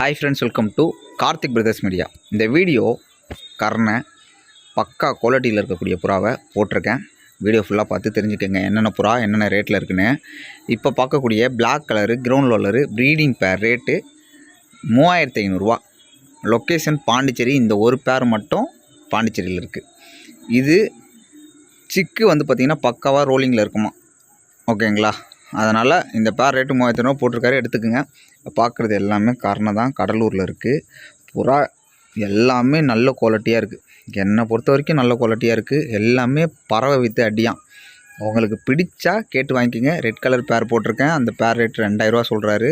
Hi friends welcome to Karthik brothers media இந்த video கர்ணை பக்கா குவாலிட்டியில் இருக்கக்கூடிய புறாவை போட்டிருக்கேன். வீடியோ ஃபுல்லாக பார்த்து தெரிஞ்சுக்கோங்க. என்னென்ன புறா என்னென்ன ரேட்டில் இருக்குன்னு. இப்போ பார்க்கக்கூடிய black colour ground colour breeding pair rate மூவாயிரத்தி ஐநூறுரூவா லொக்கேஷன் பாண்டிச்சேரி. இந்த ஒரு பேர் மட்டும் பாண்டிச்சேரியில் இருக்குது இது சிக்கு வந்து பார்த்திங்கன்னா பக்காவாக ரோலிங்கில் இருக்குமா? ஓகேங்களா அதனால் இந்த பேர் ரேட்டு மூவாயிரத்தி போட்டிருக்காரு எடுத்துக்கோங்க. பார்க்குறது எல்லாமே காரணம் தான் கடலூரில் இருக்குது புறா எல்லாமே நல்ல குவாலிட்டியாக இருக்குது என்னை பொறுத்த வரைக்கும் நல்ல குவாலிட்டியாக இருக்குது எல்லாமே பறவை வித்து அடியான் உங்களுக்கு பிடிச்சா கேட்டு வாங்கிக்கோங்க. ரெட் கலர் பேர் போட்டிருக்கேன். அந்த பேர் ரேட் ரெண்டாயிரரூவா சொல்கிறாரு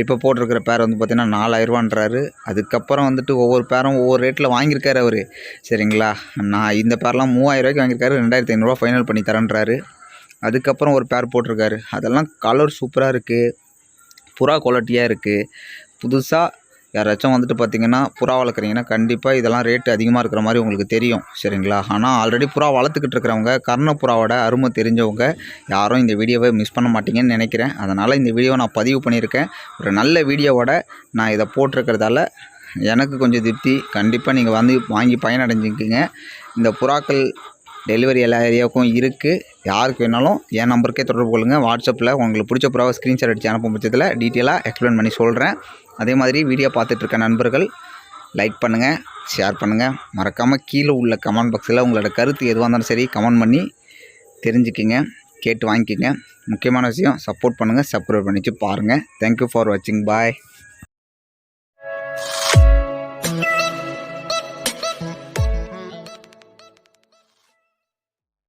இப்போ போட்டிருக்கிற பேர் வந்து பார்த்திங்கன்னா நாலாயிரரூவான்றாரு அதுக்கப்புறம் வந்துட்டு ஒவ்வொரு பேரும் ஒவ்வொரு ரேட்டில் வாங்கியிருக்காரு அவர். சரிங்களா? நான் இந்த பேர்லாம் மூவாயிரரூவாய்க்கு வாங்கியிருக்காரு. ரெண்டாயிரத்தி ஐநூறுரூவா ஃபைனல் பண்ணி தரேன்றாரு. அதுக்கப்புறம் ஒரு பேர் போட்டிருக்காரு. அதெல்லாம் கலர் சூப்பராக இருக்குது புறா குவாலிட்டியாக இருக்குது புதுசாக யாராச்சும் வந்துட்டு பார்த்தீங்கன்னா புறா வளர்க்குறீங்கன்னா கண்டிப்பாக இதெல்லாம் ரேட்டு அதிகமாக இருக்கிற மாதிரி உங்களுக்கு தெரியும். சரிங்களா? ஆனால் ஆல்ரெடி புறா வளர்த்துக்கிட்டு இருக்கிறவங்க கர்ண புறாவோட அருமை தெரிஞ்சவங்க யாரும் இந்த வீடியோவை மிஸ் பண்ண மாட்டீங்கன்னு நினைக்கிறேன். அதனால் இந்த வீடியோவை நான் பதிவு பண்ணியிருக்கேன். ஒரு நல்ல வீடியோவோட நான் இதை போட்டிருக்கிறதால எனக்கு கொஞ்சம் திருப்தி. கண்டிப்பாக நீங்கள் வந்து வாங்கி பயனடைஞ்சிக்கிங்க. இந்த புறாக்கள் டெலிவரி எல்லா ஏரியாவுக்கும் இருக்குது யாருக்கு வேணாலும் என் நம்பருக்கே தொடர்பு கொள்ளுங்கள் வாட்ஸ்அப்பில் உங்களுக்கு பிடிச்ச ப்ராவை ஸ்க்ரீன்ஷாட் அடித்து அனுப்பும் பட்சத்தில் டீட்டெயிலாக எக்ஸ்பிளைன் பண்ணி சொல்கிறேன் அதே மாதிரி வீடியோ பார்த்துட்ருக்க நண்பர்கள் லைக் பண்ணுங்கள் ஷேர் பண்ணுங்கள் மறக்காமல் கீழே உள்ள கமெண்ட் பாக்ஸில் உங்களோட கருத்து எதுவாக இருந்தாலும் சரி கமெண்ட் பண்ணி தெரிஞ்சுக்கிங்க கேட்டு வாங்கிக்கோங்க. முக்கியமான விஷயம் சப்போர்ட் பண்ணுங்கள் சப்ஸ்கிரைப் பண்ணிச்சு பாருங்கள் தேங்க்யூ ஃபார் வாட்சிங் பாய்